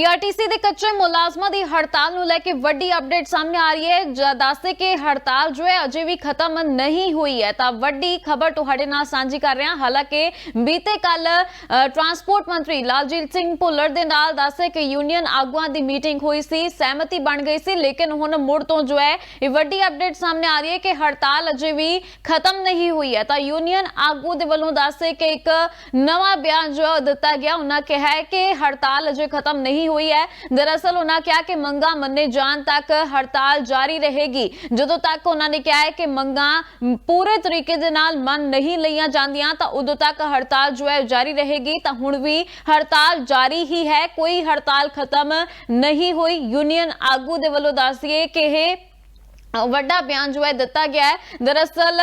PRTC ਦੇ ਕੱਚੇ ਮੁਲਾਜ਼ਮਾਂ ਦੀ ਹੜਤਾਲ ਨੂੰ ਲੈ ਕੇ ਵੱਡੀ ਅਪਡੇਟ ਸਾਹਮਣੇ ਆ ਰਹੀ ਹੈ। ਦੱਸਦੇ ਕਿ ਹੜਤਾਲ ਜੋ ਹੈ, ਅਜੇ ਵੀ ਖਤਮ ਨਹੀਂ ਹੋਈ ਹੈ। ਤਾਂ ਵੱਡੀ ਖਬਰ ਤੁਹਾਡੇ ਨਾਲ ਸਾਂਝੀ ਕਰ ਰਹੇ ਹਾਂ। ਹਾਲਾਂਕਿ ਬੀਤੇ ਕੱਲ ਟਰਾਂਸਪੋਰਟ ਮੰਤਰੀ ਲਾਲਜੀਤ ਸਿੰਘ ਭੁੱਲਰ ਦੇ ਨਾਲ ਦੱਸਦੇ ਕਿ ਯੂਨੀਅਨ ਆਗੂਆਂ ਦੀ ਮੀਟਿੰਗ ਹੋਈ ਸੀ, ਸਹਿਮਤੀ ਬਣ ਗਈ ਸੀ। ਲੇਕਿਨ ਹੁਣ ਮੁੜ ਤੋਂ ਜੋ ਹੈ, ਇਹ ਵੱਡੀ ਅਪਡੇਟ ਸਾਹਮਣੇ ਆ ਰਹੀ ਹੈ ਕਿ ਹੜਤਾਲ ਅਜੇ ਵੀ ਖਤਮ ਨਹੀਂ ਹੋਈ ਹੈ। ਤਾਂ ਯੂਨੀਅਨ ਆਗੂ ਦੇ ਵੱਲੋਂ ਦੱਸੇ ਕਿ ਇੱਕ ਨਵਾਂ ਬਿਆਨ ਜੋ ਹੈ ਉਹ ਦਿੱਤਾ ਗਿਆ, ਉਹਨਾਂ ਕਿਹਾ ਹੈ ਕਿ ਹੜਤਾਲ ਅਜੇ ਖਤਮ ਨਹੀਂ ਹੋਈ ਹੈ। ਦਰਅਸਲ ਉਹਨਾਂ ਕਿਹਾ ਕਿ ਮੰਗਾਂ ਮੰਨੇ ਜਾਣ ਤੱਕ ਹੜਤਾਲ ਜਾਰੀ ਰਹੇਗੀ। ਜਦੋਂ ਤੱਕ ਉਹਨਾਂ ਨੇ ਕਿਹਾ ਹੈ ਕਿ ਮੰਗਾਂ ਪੂਰੇ ਤਰੀਕੇ ਦੇ ਨਾਲ ਮੰਨ ਨਹੀਂ ਲਈਆਂ ਜਾਂਦੀਆਂ, ਤਾਂ ਉਦੋਂ ਤੱਕ ਹੜਤਾਲ ਜੋ ਹੈ ਜਾਰੀ ਰਹੇਗੀ। ਤਾਂ ਹੁਣ ਵੀ ਹੜਤਾਲ ਜਾਰੀ ਹੀ ਹੈ। ਕੋਈ ਹੜਤਾਲ ਖਤਮ ਨਹੀਂ ਹੋਈ। ਯੂਨੀਅਨ ਆਗੂ ਦੇ ਵੱਲੋਂ ਦੱਸ ਦਈਏ ਕਿ ਇਹ ਵੱਡਾ ਬਿਆਨ ਜੋ ਹੈ ਦਿੱਤਾ ਗਿਆ ਹੈ। ਦਰਅਸਲ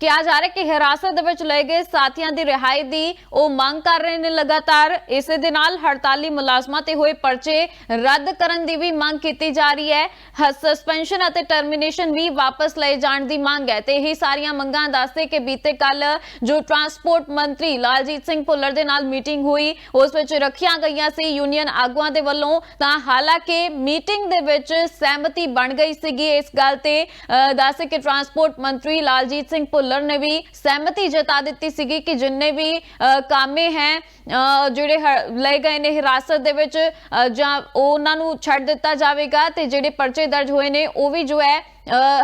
ਕਿਹਾ ਜਾ ਰਿਹਾ ਕਿ ਹਿਰਾਸਤ ਦੇ ਵਿੱਚ ਲਏ ਗਏ ਸਾਥੀਆਂ ਦੀ ਰਿਹਾਈ ਦੀ ਉਹ ਮੰਗ ਕਰ ਰਹੇ ਨੇ ਲਗਾਤਾਰ। ਇਸੇ ਦੇ ਨਾਲ ਹੜਤਾਲੀ ਮੁਲਾਜ਼ਮਾਂ ਤੇ ਹੋਏ ਪਰਚੇ ਰੱਦ ਕਰਨ ਦੀ ਵੀ ਮੰਗ ਕੀਤੀ ਜਾ ਰਹੀ ਹੈ। ਸਸਪੈਂਸ਼ਨ ਅਤੇ ਟਰਮੀਨੇਸ਼ਨ ਵੀ ਵਾਪਸ ਲਏ ਜਾਣ ਦੀ ਮੰਗ ਹੈ। ਤੇ ਇਹ ਸਾਰੀਆਂ ਮੰਗਾਂ ਦੱਸਦੇ ਕਿ ਬੀਤੇ ਕੱਲ ਜੋ ਟਰਾਂਸਪੋਰਟ ਮੰਤਰੀ ਲਾਲਜੀਤ ਸਿੰਘ ਭੁੱਲਰ ਦੇ ਨਾਲ ਮੀਟਿੰਗ ਹੋਈ, ਉਸ ਵਿੱਚ ਰੱਖੀਆਂ ਗਈਆਂ ਸੀ ਯੂਨੀਅਨ ਆਗੂਆਂ ਦੇ ਵੱਲੋਂ। ਤਾਂ ਹਾਲਾਂਕਿ ਮੀਟਿੰਗ ਦੇ ਵਿੱਚ ਸਹਿਮਤੀ ਬਣ ਗਈ ਸੀਗੀ। ਇਸ ਗੱਲ ਤੇ ਦੱਸ ਕਿ ਟਰਾਂਸਪੋਰਟ ਮੰਤਰੀ ਲਾਲਜੀਤ ਸਿੰਘ ਭੁੱਲਰ ਨੇ ਵੀ ਸਹਿਮਤੀ ਜਤਾ ਦਿੱਤੀ ਸੀਗੀ ਕਿ ਜਿੰਨੇ ਵੀ ਕਾਮੇ ਹੈ ਜਿਹੜੇ ਲਏ ਗਏ ਨੇ ਹਿਰਾਸਤ ਦੇ ਵਿੱਚ ਜਾਂ ਉਹਨਾਂ ਨੂੰ ਛੱਡ ਦਿੱਤਾ ਜਾਵੇਗਾ ਤੇ ਜਿਹੜੇ ਪਰਚੇ ਦਰਜ ਹੋਏ ਨੇ, ਉਹ ਵੀ ਜੋ ਹੈ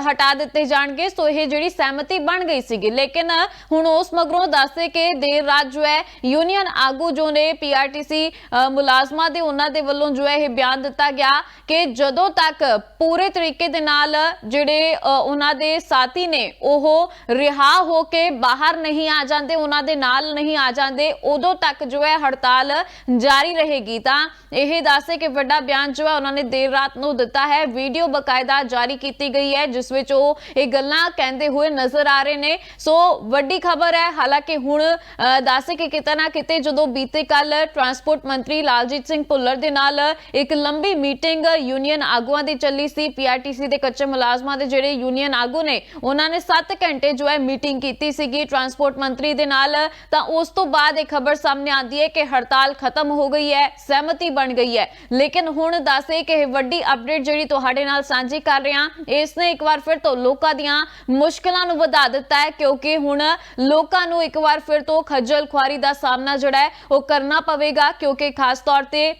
ਹਟਾ ਦਿੱਤੇ ਜਾਣਗੇ। ਸੋ ਇਹ ਜਿਹੜੀ ਸਹਿਮਤੀ ਬਣ ਗਈ ਸੀਗੀ। ਲੇਕਿਨ ਹੁਣ ਉਸ ਮਗਰੋਂ ਦੱਸਦੇ ਕਿ ਦੇਰ ਰਾਤ ਜੋ ਹੈ ਯੂਨੀਅਨ ਆਗੂ ਜੋ ਨੇ ਪੀਆਰਟੀਸੀ ਮੁਲਾਜ਼ਮਾਂ ਦੇ ਉਹਨਾਂ ਦੇ ਵੱਲੋਂ ਜੋ ਹੈ, ਇਹ ਬਿਆਨ ਦਿੱਤਾ ਗਿਆ ਕਿ ਜਦੋਂ ਤੱਕ ਪੂਰੇ ਤਰੀਕੇ ਦੇ ਨਾਲ ਜਿਹੜੇ ਉਹਨਾਂ ਦੇ ਸਾਥੀ ਨੇ, ਉਹ ਰਿਹਾ ਹੋ ਕੇ ਬਾਹਰ ਨਹੀਂ ਆ ਜਾਂਦੇ, ਉਹਨਾਂ ਦੇ ਨਾਲ ਨਹੀਂ ਆ ਜਾਂਦੇ, ਉਦੋਂ ਤੱਕ ਜੋ ਹੈ, ਹੜਤਾਲ ਜਾਰੀ ਰਹੇਗੀ। ਤਾਂ ਇਹ ਦੱਸੇ ਕਿ ਵੱਡਾ ਬਿਆਨ ਜੋ ਹੈ, ਉਹਨਾਂ ਨੇ ਦੇਰ ਰਾਤ ਨੂੰ ਦਿੱਤਾ ਹੈ। ਵੀਡੀਓ ਬਕਾਇਦਾ ਜਾਰੀ ਕੀਤੀ ਗਈ ਹੈ ਜਿਸ ਵਿੱਚ ਉਹ ਇਹ ਗੱਲਾਂ ਕਹਿੰਦੇ ਹੋਏ ਨਜ਼ਰ ਆ ਰਹੇ ਨੇ। ਸੋ ਵੱਡੀ ਖਬਰ ਹੈ ਹਾਲਾਂਕਿ ਹੁਣ ਅ, ਕਿ ਕਿਤੇ ਨਾ ਕਿਤੇ ਜਦੋਂ ਬੀਤੇ ਕੱਲ ਟਰਾਂਸਪੋਰਟ ਮੰਤਰੀ ਲਾਲਜੀਤ ਸਿੰਘ ਭੁੱਲਰ ਦੇ ਨਾਲ ਇੱਕ ਲੰਬੀ ਮੀਟਿੰਗ ਯੂਨੀਅਨ ਆਗੂਆਂ ਦੀ ਚੱਲੀ ਸੀ ਪੀਆਰਟੀਸੀ ਦੇ ਕੱਚੇ ਮੁਲਾਜ਼ਮਾਂ ਦੇ ਜਿਹੜੇ ਯੂਨੀਅਨ ਆਗੂ ਨੇ ਉਹਨਾਂ ਨੇ 7 ਘੰਟੇ ਜੋ ਹੈ ਮੀਟਿੰਗ ਕੀਤੀ ਸੀਗੀ ਟਰਾਂਸਪੋਰਟ ਮੰਤਰੀ ਦੇ ਨਾਲ। ਤਾਂ ਉਸ ਤੋਂ ਬਾਅਦ ਇਹ ਖਬਰ ਸਾਹਮਣੇ ਆਉਂਦੀ ਹੈ ਕਿ ਹੜਤਾਲ ਖਤਮ ਹੋ ਗਈ ਹੈ ਸਹਿਮਤੀ ਬਣ ਗਈ ਹੈ। ਲੇਕਿਨ ਹੁਣ ਦੱਸੇ ਕਿ ਇਹ ਵੱਡੀ ਅਪਡੇਟ ਜਿਹੜੀ ਤੁਹਾਡੇ ਨਾਲ ਸਾਂਝੀ ਕਰ ਰਿਹਾ ਇਸ ਨੇ ਇੱਕ ਵਾਰ ਫਿਰ ਤੋਂ ਲੋਕਾਂ ਦੀਆਂ ਮੁਸ਼ਕਲਾਂ ਨੂੰ ਵਧਾ ਦਿੱਤਾ ਹੈ, ਕਿਉਂਕਿ ਹੁਣ ਲੋਕਾਂ ਨੂੰ ਇੱਕ ਵਾਰ ਫਿਰ ਤੋਂ ਖੱਜਲ ਖੁਆਰੀ ਦਾ ਸਾਹਮਣਾ ਜਿਹੜਾ ਹੈ, ਉਹ ਕਰਨਾ ਪਵੇਗਾ, ਕਿਉਂਕਿ ਖਾਸ ਤੌਰ ਤੇ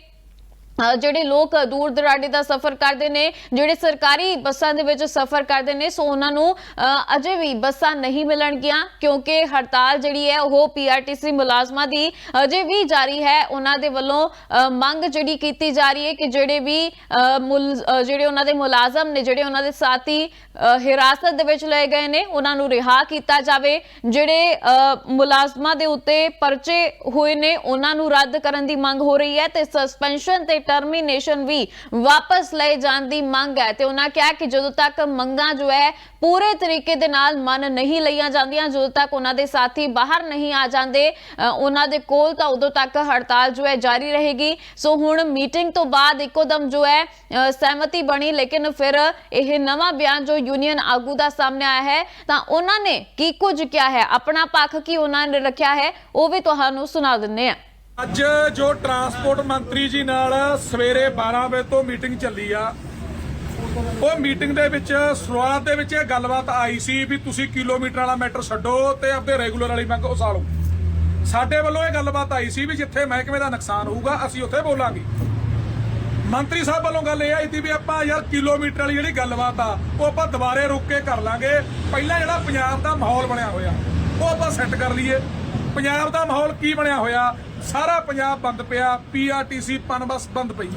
ਜਿਹੜੇ ਲੋਕ ਦੂਰ ਦਰਾਡੇ ਦਾ ਸਫ਼ਰ ਕਰਦੇ ਨੇ, ਜਿਹੜੇ ਸਰਕਾਰੀ ਬੱਸਾਂ ਦੇ ਵਿੱਚ ਸਫ਼ਰ ਕਰਦੇ ਨੇ, ਸੋ ਉਹਨਾਂ ਨੂੰ ਅਜੇ ਵੀ ਬੱਸਾਂ ਨਹੀਂ ਮਿਲਣਗੀਆਂ, ਕਿਉਂਕਿ ਹੜਤਾਲ ਜਿਹੜੀ ਹੈ, ਉਹ ਪੀਆਰਟੀਸੀ ਮੁਲਾਜ਼ਮਾਂ ਦੀ ਅਜੇ ਵੀ ਜਾਰੀ ਹੈ। ਉਹਨਾਂ ਦੇ ਵੱਲੋਂ ਮੰਗ ਜਿਹੜੀ ਕੀਤੀ ਜਾ ਰਹੀ ਹੈ ਕਿ ਜਿਹੜੇ ਵੀ ਮੁਲ- ਜਿਹੜੇ ਉਹਨਾਂ ਦੇ ਮੁਲਾਜ਼ਮ ਨੇ, ਜਿਹੜੇ ਉਹਨਾਂ ਦੇ ਸਾਥੀ ਹਿਰਾਸਤ ਦੇ ਵਿੱਚ ਲਏ ਗਏ ਨੇ, ਉਹਨਾਂ ਨੂੰ ਰਿਹਾ ਕੀਤਾ ਜਾਵੇ। ਜਿਹੜੇ ਮੁਲਾਜ਼ਮਾਂ ਦੇ ਉੱਤੇ ਪਰਚੇ ਹੋਏ ਨੇ, ਉਹਨਾਂ ਨੂੰ ਰੱਦ ਕਰਨ ਦੀ ਮੰਗ ਹੋ ਰਹੀ ਹੈ ਤੇ ਸਸਪੈਂਸ਼ਨ ਤੇ ਟਰਮੀਨੇਸ਼ਨ ਵੀ ਵਾਪਸ ਲਏ ਜਾਣ ਦੀ ਮੰਗ ਹੈ ਤੇ ਉਹਨਾਂ ਕਿਹਾ ਕਿ ਜਦੋਂ ਤੱਕ ਮੰਗਾਂ ਜੋ ਹੈ ਪੂਰੇ ਤਰੀਕੇ ਦੇ ਨਾਲ ਮੰਨ ਨਹੀਂ ਲਈਆਂ ਜਾਂਦੀਆਂ, ਜਦੋਂ ਤੱਕ ਉਹਨਾਂ ਦੇ ਸਾਥੀ ਬਾਹਰ ਨਹੀਂ ਆ ਜਾਂਦੇ ਉਹਨਾਂ ਦੇ ਕੋਲ ਤਾਂ ਉਦੋਂ ਤੱਕ ਹੜਤਾਲ ਜੋ ਹੈ ਜਾਰੀ ਰਹੇਗੀ। ਸੋ ਹੁਣ ਮੀਟਿੰਗ ਤੋਂ ਬਾਅਦ ਇੱਕੋਦਮ ਜੋ ਹੈ ਸਹਿਮਤੀ ਬਣੀ, ਲੇਕਿਨ ਫਿਰ ਇਹ ਨਵਾਂ ਬਿਆਨ ਜੋ ਯੂਨੀਅਨ ਆਗੂ ਦਾ ਸਾਹਮਣੇ ਆਇਆ ਹੈ, ਤਾਂ ਉਹਨਾਂ ਨੇ ਕੀ ਕੁਝ ਕਿਹਾ ਹੈ? ਆਪਣਾ ਪੱਖ ਕੀ ਉਹਨਾਂ ਨੇ ਰੱਖਿਆ ਹੈ? ਉਹ ਵੀ ਤੁਹਾਨੂੰ ਸੁਣਾ ਦਿੰਨੇ ਆ ਅੱਜ ਜੋ ਟਰਾਂਸਪੋਰਟ ਮੰਤਰੀ ਜੀ ਨਾਲ ਸਵੇਰੇ 12 ਵਜੇ ਤੋਂ ਮੀਟਿੰਗ ਚੱਲੀ ਆ, ਉਹ ਮੀਟਿੰਗ ਦੇ ਵਿੱਚ, ਸ਼ੁਰੂਆਤ ਦੇ ਵਿੱਚ ਇਹ ਗੱਲਬਾਤ ਆਈ ਸੀ ਵੀ ਤੁਸੀਂ ਕਿਲੋਮੀਟਰ ਵਾਲਾ ਮੈਟਰ ਛੱਡੋ ਤੇ ਆਪਣੇ ਰੈਗੂਲਰ ਵਾਲੀ ਮੰਗ ਉਸਾਲੋ ਸਾਡੇ ਵੱਲੋਂ ਇਹ ਗੱਲਬਾਤ ਆਈ ਸੀ ਵੀ ਜਿੱਥੇ ਮਹਿਕਮੇ ਦਾ ਨੁਕਸਾਨ ਹੋਊਗਾ, ਅਸੀਂ ਉੱਥੇ ਬੋਲਾਂਗੇ। ਮੰਤਰੀ ਸਾਹਿਬ ਵੱਲੋਂ ਗੱਲ ਇਹ ਆਈ ਸੀ ਵੀ ਆਪਾਂ ਯਾਰ ਕਿਲੋਮੀਟਰ ਵਾਲੀ ਜਿਹੜੀ ਗੱਲਬਾਤ ਆ, ਉਹ ਆਪਾਂ ਦੁਬਾਰੇ ਰੁਕ ਕੇ ਕਰ ਲਾਂਗੇ। ਪਹਿਲਾਂ ਜਿਹੜਾ ਪੰਜਾਬ ਦਾ ਮਾਹੌਲ ਬਣਿਆ ਹੋਇਆ, ਉਹ ਆਪਾਂ ਸੈੱਟ ਕਰ ਲਈਏ। ਪੰਜਾਬ ਦਾ ਮਾਹੌਲ ਕੀ ਬਣਿਆ ਹੋਇਆ? ਸਾਰਾ ਪੰਜਾਬ ਬੰਦ ਪਿਆ ਪੀਆਰਟੀਸੀ ਪਨਬਸ ਬੰਦ ਪਈ।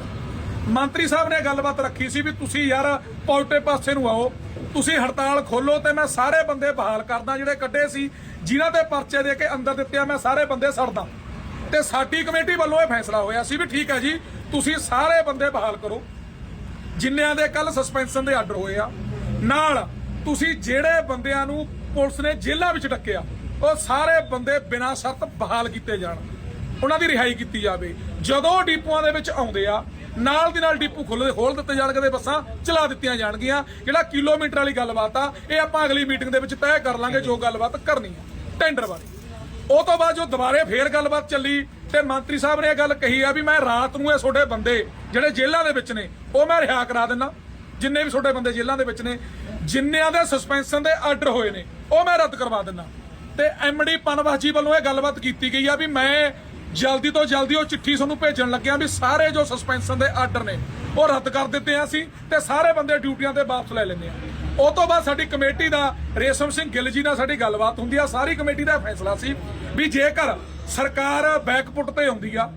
ਮੰਤਰੀ ਸਾਹਿਬ ਨੇ ਗੱਲਬਾਤ ਰੱਖੀ ਸੀ ਵੀ ਤੁਸੀਂ ਯਾਰ ਪੋਜ਼ਿਟਿਵ ਪਾਸੇ ਨੂੰ ਆਓ, ਤੁਸੀਂ ਹੜਤਾਲ ਖੋਲੋ ਤੇ ਮੈਂ ਸਾਰੇ ਬੰਦੇ ਬਹਾਲ ਕਰਦਾ, ਜਿਹੜੇ ਕੱਢੇ ਸੀ, ਜਿਨ੍ਹਾਂ ਦੇ ਪਰਚੇ ਦੇ ਕੇ ਅੰਦਰ ਦਿੱਤੇ ਆ, ਮੈਂ ਸਾਰੇ ਬੰਦੇ ਸੜਦਾ। ਤੇ ਸਾਡੀ ਕਮੇਟੀ ਵੱਲੋਂ ਇਹ ਫੈਸਲਾ ਹੋਇਆ ਸੀ ਵੀ ਠੀਕ ਹੈ ਜੀ, ਤੁਸੀਂ ਸਾਰੇ ਬੰਦੇ ਬਹਾਲ ਕਰੋ। ਜਿੰਨਿਆਂ ਦੇ ਕੱਲ ਸਸਪੈਂਸ਼ਨ ਦੇ ਆਰਡਰ ਹੋਏ ਆ, ਨਾਲ ਤੁਸੀਂ ਜਿਹੜੇ ਬੰਦਿਆਂ ਨੂੰ ਪੁਲਿਸ ਨੇ ਜੇਲ੍ਹਾਂ ਵਿੱਚ ਡੱਕਿਆ ਉਹ ਸਾਰੇ ਬੰਦੇ ਬਿਨਾਂ ਸ਼ਰਤ ਬਹਾਲ ਕੀਤੇ ਜਾਣ। ਉਹਨਾਂ ਦੀ ਰਿਹਾਈ ਕੀਤੀ ਜਾਵੇ। ਜਦੋਂ ਡਿਪੂਆਂ ਦੇ ਵਿੱਚ ਆਉਂਦੇ ਆ, ਨਾਲ ਦੀ ਨਾਲ ਡਿਪੂ ਖੁੱਲ੍ਹ ਖੋਲ ਦਿੱਤੇ ਜਾਣਗੇ ਤੇ ਬੱਸਾਂ ਚਲਾ ਦਿੱਤੀਆਂ ਜਾਣਗੀਆਂ। ਜਿਹੜਾ ਕਿਲੋਮੀਟਰ ਵਾਲੀ ਗੱਲਬਾਤ ਆ, ਇਹ ਆਪਾਂ ਅਗਲੀ ਮੀਟਿੰਗ ਦੇ ਵਿੱਚ ਤੈਅ ਕਰ ਲਾਂਗੇ ਜੋ ਗੱਲਬਾਤ ਕਰਨੀ ਹੈ ਟੈਂਡਰ ਬਾਰੇ। ਉਹ ਤੋਂ ਬਾਅਦ ਜੋ ਦੁਬਾਰੇ ਫੇਰ ਗੱਲਬਾਤ ਚੱਲੀ ਤੇ ਮੰਤਰੀ ਸਾਹਿਬ ਨੇ ਇਹ ਗੱਲ ਕਹੀ ਆ ਵੀ ਮੈਂ ਰਾਤ ਨੂੰ ਇਹ ਤੁਹਾਡੇ ਬੰਦੇ ਜਿਹੜੇ ਜੇਲ੍ਹਾਂ ਦੇ ਵਿੱਚ ਨੇ, ਉਹ ਮੈਂ ਰਿਹਾ ਕਰਾ ਦਿੰਦਾ ਜਿੰਨੇ ਵੀ ਤੁਹਾਡੇ ਬੰਦੇ ਜੇਲ੍ਹਾਂ ਦੇ ਵਿੱਚ ਨੇ, ਜਿੰਨਿਆਂ ਦੇ ਸਸਪੈਂਸ਼ਨ ਦੇ ਆਰਡਰ ਹੋਏ ਨੇ, ਉਹ ਮੈਂ ਰੱਦ ਕਰਵਾ ਦਿੰਦਾ ਤੇ ਐਮਡੀ ਪਨਵਾਜੀ ਵੱਲੋਂ ਇਹ ਗੱਲਬਾਤ ਕੀਤੀ ਗਈ ਆ ਵੀ ਮੈਂ ਜਲਦੀ ਤੋਂ ਜਲਦੀ ਉਹ ਚਿੱਠੀ ਤੁਹਾਨੂੰ ਭੇਜਣ ਲੱਗਿਆ ਵੀ ਸਾਰੇ ਜੋ ਸਸਪੈਂਸ਼ਨ ਦੇ ਆਰਡਰ ਨੇ, ਉਹ ਰੱਦ ਕਰ ਦਿੱਤੇ ਆ ਅਸੀਂ ਤੇ ਸਾਰੇ ਬੰਦੇ ਡਿਊਟੀਆਂ ਤੇ ਵਾਪਸ ਲੈ ਲੈਂਦੇ ਆ। ਉਹ ਤੋਂ ਬਾਅਦ ਸਾਡੀ ਕਮੇਟੀ ਦਾ, ਰੇਸ਼ਮ ਸਿੰਘ ਗਿੱਲ ਜੀ ਨਾਲ ਸਾਡੀ ਗੱਲਬਾਤ ਹੁੰਦੀ ਆ, ਸਾਰੀ ਕਮੇਟੀ ਦਾ ਫੈਸਲਾ ਸੀ ਵੀ ਜੇਕਰ ਸਰਕਾਰ ਬੈਕਪੁੱਟ ਤੇ ਆਉਂਦੀ ਆ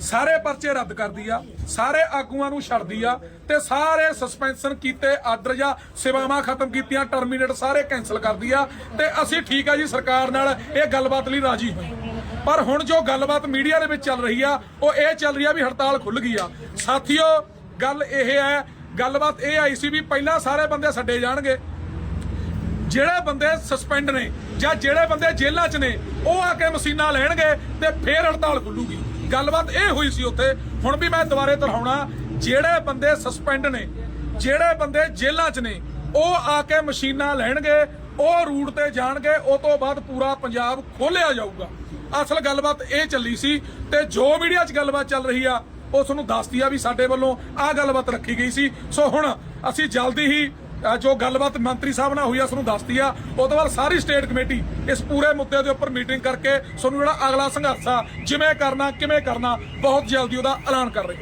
ਸਾਰੇ ਪਰਚੇ ਰੱਦ ਕਰਦੀ ਆ, ਸਾਰੇ ਆਗੂਆਂ ਨੂੰ ਛੱਡਦੀ ਆ ਤੇ ਸਾਰੇ ਸਸਪੈਂਸ਼ਨ ਕੀਤੇ ਆਰਡਰ ਜਾਂ ਸੇਵਾਵਾਂ ਖਤਮ ਕੀਤੀਆਂ ਟਰਮੀਨੇਟ ਸਾਰੇ ਕੈਨਸਲ ਕਰਦੀ ਆ ਤੇ ਅਸੀਂ ਠੀਕ ਆ ਜੀ ਸਰਕਾਰ ਨਾਲ, ਇਹ ਗੱਲਬਾਤ ਲਈ ਰਾਜੀ ਹੋਏ। ਪਰ ਹੁਣ ਜੋ ਗੱਲਬਾਤ ਮੀਡੀਆ ਦੇ ਵਿੱਚ ਚੱਲ ਰਹੀ ਆ, ਉਹ ਇਹ ਚੱਲ ਰਹੀ ਆ ਵੀ ਹੜਤਾਲ ਖੁੱਲ ਗਈ ਆ। ਸਾਥੀਓ, ਗੱਲ ਇਹ ਹੈ, ਗੱਲਬਾਤ ਇਹ ਆਈ ਸੀ ਵੀ ਪਹਿਲਾਂ ਸਾਰੇ ਬੰਦੇ ਛੱਡੇ ਜਾਣਗੇ। ਜਿਹੜੇ ਬੰਦੇ ਸਸਪੈਂਡ ਨੇ ਜਾਂ ਜਿਹੜੇ ਬੰਦੇ ਜੇਲ੍ਹਾਂ 'ਚ ਨੇ, ਉਹ ਆ ਕੇ ਮਸ਼ੀਨਾਂ ਲੈਣਗੇ ਤੇ ਫੇਰ ਹੜਤਾਲ ਖੁੱਲੂਗੀ ਗੱਲਬਾਤ ਇਹ ਹੋਈ ਸੀ ਉੱਥੇ, ਹੁਣ ਵੀ ਮੈਂ ਦੁਬਾਰੇ ਦੁਹਰਾਉਣਾ, ਜਿਹੜੇ ਬੰਦੇ ਸਸਪੈਂਡ ਨੇ, ਜਿਹੜੇ ਬੰਦੇ ਜੇਲ੍ਹਾਂ 'ਚ ਨੇ, ਉਹ ਆ ਕੇ ਮਸ਼ੀਨਾਂ ਲੈਣਗੇ, ਉਹ ਰੂਟ ਤੇ ਜਾਣਗੇ, ਉਹ ਤੋਂ ਬਾਅਦ ਪੂਰਾ ਪੰਜਾਬ ਖੋਲਿਆ ਜਾਊਗਾ। ਅਸਲ ਗੱਲਬਾਤ ਇਹ ਚੱਲੀ ਸੀ ਤੇ ਜੋ ਮੀਡੀਆ 'ਚ ਗੱਲਬਾਤ ਚੱਲ ਰਹੀ ਆ ਉਹ ਤੁਹਾਨੂੰ ਦੱਸਦੀ ਆ ਵੀ ਸਾਡੇ ਵੱਲੋਂ ਆਹ ਗੱਲਬਾਤ ਰੱਖੀ ਗਈ ਸੀ। ਸੋ ਹੁਣ ਅਸੀਂ ਜਲਦੀ ਹੀ ਜੋ ਗੱਲਬਾਤ ਮੰਤਰੀ ਸਾਹਿਬ ਨਾਲ ਹੋਈ ਆ ਤੁਹਾਨੂੰ ਦੱਸਦੀ ਆ। ਉਹ ਤੋਂ ਬਾਅਦ ਸਾਰੀ ਸਟੇਟ ਕਮੇਟੀ ਇਸ ਪੂਰੇ ਮੁੱਦੇ ਦੇ ਉੱਪਰ ਮੀਟਿੰਗ ਕਰਕੇ ਤੁਹਾਨੂੰ ਜਿਹੜਾ ਅਗਲਾ ਸੰਘਰਸ਼ ਆ, ਜਿਵੇਂ ਕਰਨਾ, ਕਿਵੇਂ ਕਰਨਾ, ਬਹੁਤ ਜਲਦੀ ਉਹਦਾ ਐਲਾਨ ਕਰ ਰਹੀ